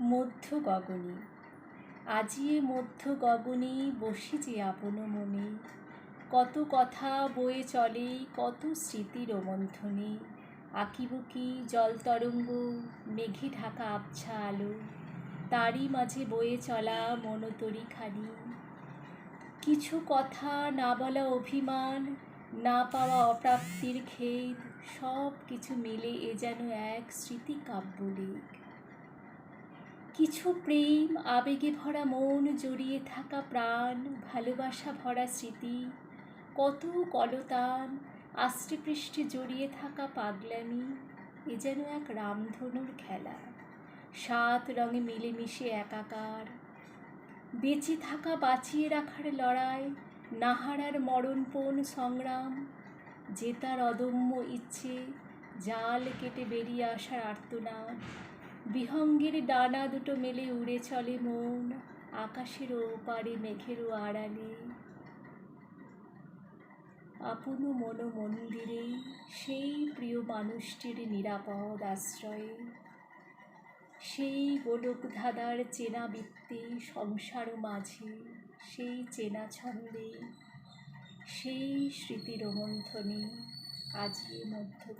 মধ্য গগনে আজিয়ে মধ্য গগনে বসি যে আপন মনে। কত কথা বয়ে চলে, কত স্মৃতি রোমন্থনে আঁকিবুকি জল তরঙ্গ, মেঘে ঢাকা আবছা আলো। তারই মাঝে বয়ে চলা মনতরি খানি। কিছু কথা না বলা অভিমান, না পাওয়া অপ্রাপ্তির খেদ সব কিছু মিলে এ যেন এক স্মৃতি কাব্যলেখ কিছু প্রেম, আবেগে ভরা মন, জড়িয়ে থাকা প্রাণ, ভালোবাসা ভরা স্মৃতি, কত কলতান, আষ্টে পৃষ্ঠে জড়িয়ে থাকা পাগলামি, এ যেন এক রামধনুর খেলা। সাত রঙে মিলেমিশে একাকার। বেঁচে থাকা, বাঁচিয়ে রাখার লড়াই, নাহারার মরণপণ সংগ্রাম, জেতার অদম্য ইচ্ছে, জাল কেটে বেরিয়ে আসার আর্তনাদ। বিহঙ্গের ডানা দুটো মেলে উড়ে চলে মন, আকাশের ওপারে মেঘেরও আড়ালে। আপন মন মন্দিরে সেই প্রিয় মানুষটির নিরাপদ আশ্রয়ে, সেই গোলক ধাঁধার চেনা বৃত্তি সংসার মাঝে, সেই চেনা ছন্দে, সেই স্মৃতি রোমন্থনে আজিয়ে মধ্য